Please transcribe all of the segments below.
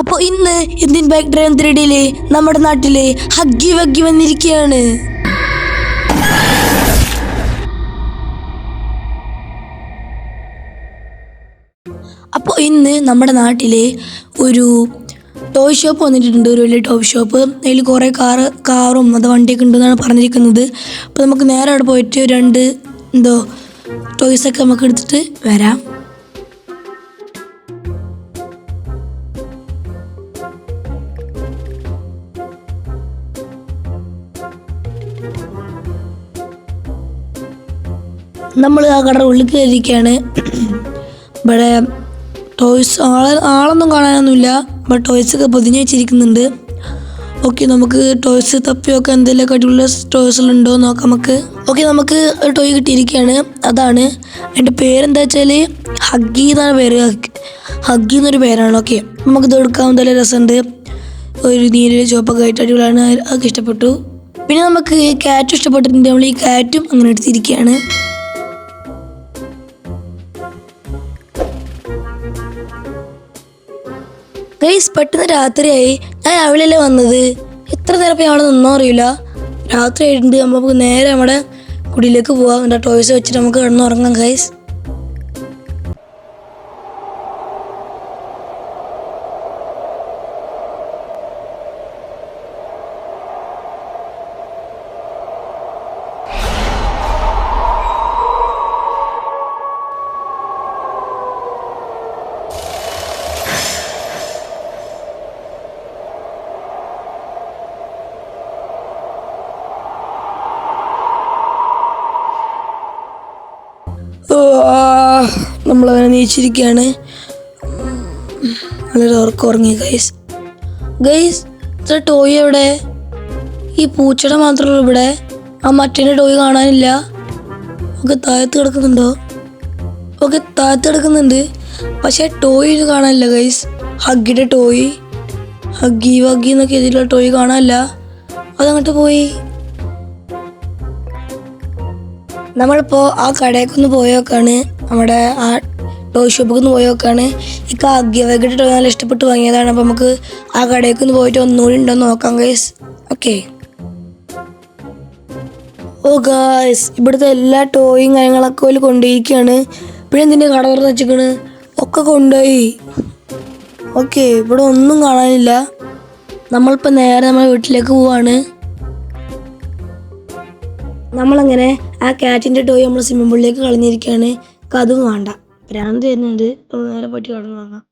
അപ്പോൾ ഇന്ന് Indian bike drive ത്രീഡിയിലെ നമ്മുടെ നാട്ടിലെ ഹഗ്ഗി വഗ്ഗി വന്നിരിക്കുകയാണ്. അപ്പോൾ ഇന്ന് നമ്മുടെ നാട്ടിലെ ഒരു ടോയ് ഷോപ്പ് വന്നിട്ടുണ്ട് ഒരു വലിയ ടോയ് ഷോപ്പ് അതിൽ കുറേ കാറ് കാറും അത് വണ്ടിയൊക്കെ ഉണ്ടെന്നാണ് പറഞ്ഞിരിക്കുന്നത്. അപ്പോൾ നമുക്ക് നേരെ അവിടെ പോയിട്ട് രണ്ട് എന്തോ ടോയ്സൊക്കെ നമുക്ക് എടുത്തിട്ട് വരാം. നമ്മൾ ആ കടയുടെ ഉള്ളിൽ കയറിയിരിക്കുകയാണ്. ഇവിടെ ടോയ്സ് ആളെ ആളൊന്നും കാണാനൊന്നുമില്ല. ബട്ട് ടോയ്സൊക്കെ പൊതിഞ്ഞ് വെച്ചിരിക്കുന്നുണ്ട്. ഓക്കെ നമുക്ക് ടോയ്സ് തപ്പിയൊക്കെ എന്തെങ്കിലുമൊക്കെ അടിപൊളി ടോയ്സിലുണ്ടോ നോക്കാം നമുക്ക്. ഓക്കെ നമുക്ക് ഒരു ടോയ് കിട്ടിയിരിക്കുകയാണ്. അതാണ്. എന്റെ പേരെന്താ വെച്ചാൽ ഹഗ്ഗി എന്നാണ് പേര്. ഹഗ്ഗി എന്നൊരു പേരാണ്. ഓക്കെ നമുക്കിത് എടുക്കാൻ നല്ല രസമുണ്ട്. ഒരു നീല ചുവപ്പൊക്കെ ആയിട്ട് അടിപൊളിയാണ്. അതൊക്കെ ഇഷ്ടപ്പെട്ടു. പിന്നെ നമുക്ക് ക്യാറ്റും ഇഷ്ടപ്പെട്ടിട്ടുണ്ട്. നമ്മൾ ഈ ക്യാറ്റും അങ്ങനെ എടുത്തിരിക്കുകയാണ്. ഗൈസ് പെട്ടെന്ന് രാത്രിയായി. ഞാൻ രാവിലെയല്ലേ വന്നത്? എത്ര നേരം അവിടെ നിന്നോ അറിയില്ല. രാത്രി ആയിട്ടുണ്ട്. നമുക്ക് നേരെ നമ്മുടെ കുടിയിലേക്ക് പോവാം. എന്റെ ടോയ്സ് വെച്ചിട്ട് നമുക്ക് കിടന്നുറങ്ങാം ഗൈസ് നമ്മളവനെ നീച്ചിരിക്കുകയാണ് നല്ലൊരു ഉറക്കം ഉറങ്ങി ഗൈസ് ഗൈസ് ഇത്ര ടോയ് എവിടെ? ഈ പൂച്ചയുടെ മാത്രമേ ഇവിടെ. ആ മറ്റേ ടോയ് കാണാനില്ല. ഒക്കെ താഴത്ത് കിടക്കുന്നുണ്ടോ? ഒക്കെ താഴത്ത് കിടക്കുന്നുണ്ട്. പക്ഷേ ടോയ് കാണാനില്ല ഗൈസ് ഹഗ്ഗിയുടെ ടോയ് ഹഗ്ഗി വഗ്ഗി എന്നൊക്കെ എഴുതിയിട്ടുള്ള ടോയ് കാണാനില്ല. അതങ്ങോട്ട് പോയി. നമ്മളിപ്പോൾ ആ കടയിലേക്കൊന്ന് പോയോക്കാണ്. നമ്മുടെ ആ ടോയ് ഷോപ്പിൽ ഒന്ന് പോയോക്കാണ്. ഈ കാഗ്യവകയുടെ ടോയ് നല്ല ഇഷ്ടപ്പെട്ട് വാങ്ങിയതാണ്. അപ്പോൾ നമുക്ക് ആ കടയിലേക്കൊന്ന് പോയിട്ട് ഒന്നുകൂടി ഉണ്ടോ നോക്കാം ഗൈസ് ഓക്കെ ഓ ഗായ്സ് ഇവിടുത്തെ എല്ലാ ടോയും കാര്യങ്ങളൊക്കെ അതിൽ കൊണ്ടുപോയിരിക്കുകയാണ് പിന്നെ എന്തിന്റെ കട തുറന്ന് വെച്ചിരിക്കണ് ഒക്കെ കൊണ്ടുപോയി. ഓക്കെ ഇവിടെ ഒന്നും കാണാനില്ല. നമ്മളിപ്പോൾ നേരെ നമ്മുടെ വീട്ടിലേക്ക് പോവാണ്. നമ്മളങ്ങനെ ആ കാറ്റിന്റെ ടോയ് നമ്മൾ സ്വിമ്മിംഗ് പൂളിലേക്ക് കളഞ്ഞിരിക്കുകയാണ് അതും വേണ്ട. ഭ്രാന്ത് വരുന്നുണ്ട്. നമ്മൾ നേരെ പോയിട്ട് കടന്നു വാങ്ങാം.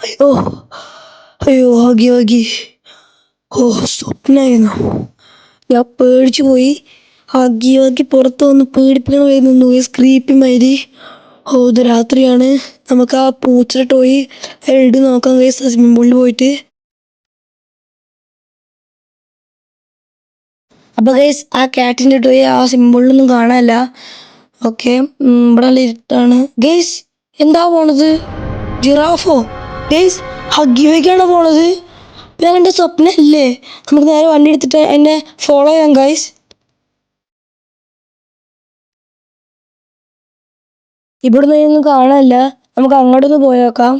അയ്യോ. അയ്യോ ആകി ആകി. ഓ സ്വപ്നമായിരുന്നു. ഞാൻ പേടിച്ചു പോയി. ആകി ആകി പുറത്ത് വന്ന് പേടിപ്പിക്കണ വരുന്നു സ്ക്രീപ്പി മാതിരി. ഓ ഇത് രാത്രിയാണ്. നമുക്ക് ആ പൂച്ചയുടെ ടോയ് എഴുതി നോക്കാം കഴിയും സ്വിമ്മിംഗ് പൂളിൽ പോയിട്ട്. അപ്പൊ ഗൈസ് ആ കാറ്റിന്റെ ടോയ് ആ സ്വിമ്മിംഗ് കാണാനല്ല. ഓക്കെ ഇവിടെ ഇരുട്ടാണ്. ഗൈസ് എന്താ പോണത്? ജിറാഫോ ഗൈസ് ഹഗ്ഗിവയ്ക്കാണ് പോണത്? ഞാൻ എന്റെ സ്വപ്നമല്ലേ നമുക്ക് നേരെ വണ്ടി എടുത്തിട്ട് എന്നെ ഫോളോ ചെയ്യാം ഗൈസ് ഇവിടുന്ന് ഇതൊന്നും കാണാനില്ല. നമുക്ക് അങ്ങോട്ടൊന്ന് പോയേക്കാം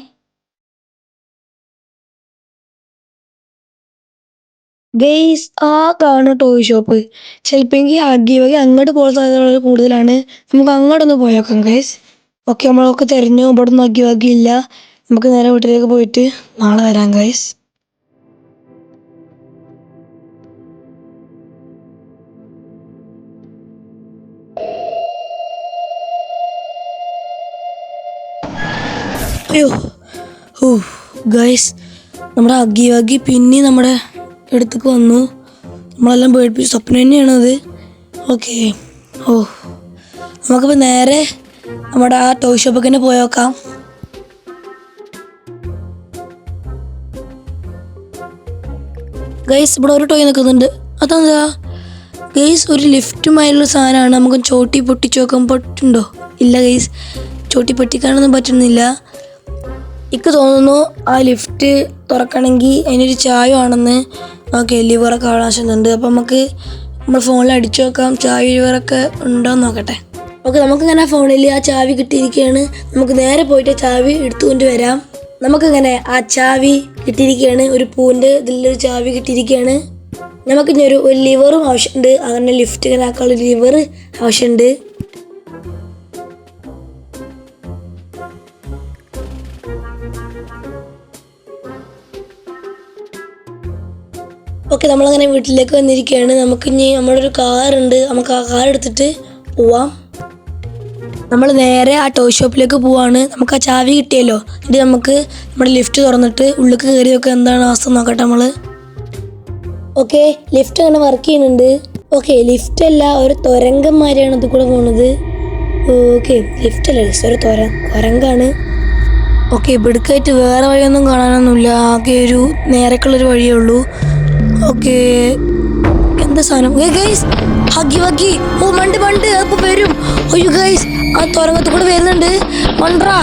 ഗെയ്സ് ആ കാണുന്ന ടോയ് ഷോപ്പ് ചിലപ്പോ എങ്കിൽ ഹഗ്ഗി വകി അങ്ങോട്ട് പോകുന്ന സാധ്യതകൾ കൂടുതലാണ്. നമുക്ക് അങ്ങോട്ടൊന്ന് പോയേക്കാം ഗൈസ് ഓക്കെ നമ്മളൊക്കെ തിരഞ്ഞു. ഇവിടെ ഒന്നും ഹഗ്ഗി വഗ്ഗി ഇല്ല. നമുക്ക് നേരെ വീട്ടിലേക്ക് പോയിട്ട് നാളെ വരാം ഗൈസ് അയ്യോ. ഓ ഗൈസ് നമ്മുടെ അഗ്ഗി വഗ്ഗി പിന്നെ നമ്മുടെ അടുത്തേക്ക് വന്നു. നമ്മളെല്ലാം പേടിപ്പിച്ചു സ്വപ്നം തന്നെയാണ് അത് ഓക്കെ. ഓ. നമുക്കിപ്പോൾ നേരെ നമ്മുടെ ആ ടോയ് ഷോപ്പൊക്കെ തന്നെ പോയോക്കാം. ഗൈസ് ഇവിടെ ഒരു ടോയ് നിൽക്കുന്നുണ്ട്. അതെന്താ? ഗൈസ് ഒരു ലിഫ്റ്റുമായുള്ള സാധനമാണ്. നമുക്ക് ചോട്ടി പൊട്ടിച്ച് നോക്കാൻ പറ്റുണ്ടോ ഇല്ല ഗൈസ് ചോട്ടി പൊട്ടിക്കാനൊന്നും പറ്റുന്നില്ല. എനിക്ക് തോന്നുന്നു ആ ലിഫ്റ്റ് തുറക്കണമെങ്കിൽ അതിനൊരു ചായ ആണെന്ന് ഓക്കെ ലിവറൊക്കെ ആവശ്യമുണ്ട് അപ്പം നമുക്ക് നമ്മൾ ഫോണിൽ അടിച്ചു നോക്കാം ചായ ലിവറൊക്കെ ഉണ്ടോ എന്ന് നോക്കട്ടെ. ഓക്കെ നമുക്കിങ്ങനെ ആ ഫോണിൽ ആ ചാവി കിട്ടിയിരിക്കുകയാണ്. നമുക്ക് നേരെ പോയിട്ട് ചാവി എടുത്തുകൊണ്ട് വരാം. നമുക്കിങ്ങനെ ആ ചാവി കിട്ടിയിരിക്കുകയാണ് ഒരു പൂവിന്റെ ഇതിലൊരു ചാവി കിട്ടിയിരിക്കുകയാണ് നമുക്ക് ഇനി ഒരു ലിവറും ആവശ്യമുണ്ട്. അങ്ങനെ ലിഫ്റ്റ് ഇങ്ങനെ ആക്കാനുള്ള ലിവർ ആവശ്യമുണ്ട്. ഓക്കെ നമ്മളങ്ങനെ വീട്ടിലേക്ക് വന്നിരിക്കുകയാണ് നമുക്കിനി നമ്മുടെ ഒരു കാറുണ്ട് നമുക്ക് ആ കാർ എടുത്തിട്ട് പോവാം. നമ്മൾ നേരെ ആ ടോയ് ഷോപ്പിലേക്ക് പോവാണ്. നമുക്ക് ആ ചാവി കിട്ടിയല്ലോ. ഇത് നമുക്ക് നമ്മുടെ ലിഫ്റ്റ് തുറന്നിട്ട് ഉള്ളിലേക്ക് കയറി നോക്കാം എന്താണ് അവസ്ഥ നോക്കട്ടെ നമ്മൾ ഓക്കെ ലിഫ്റ്റ് അങ്ങനെ വർക്ക് ചെയ്യുന്നുണ്ട്. ഓക്കെ ലിഫ്റ്റ് അല്ല ഒരു തുരങ്കന്മാരെയാണ് ഇത് കൂടെ പോണത്. ഓക്കെ ലിഫ്റ്റ് അല്ല ഒരു തുര തുരങ്കാണ്. ഓക്കെ ഇവിടേക്കായിട്ട് വേറെ വഴിയൊന്നും കാണാനൊന്നുമില്ല. ആകെ ഒരു നേരക്കുള്ളൊരു വഴിയേ ഉള്ളൂ. ഓക്കെ എന്താ സാധനം? ഗൈസ് ഹഗി വഗി ഓ മണ്ട് മണ്ട് അപ്പോൾ വരും. അയ്യോ ഗൈസ് ആ തുരങ്കത്തിൽ കൂടെ വരുന്നുണ്ട് മണ്ട്രാ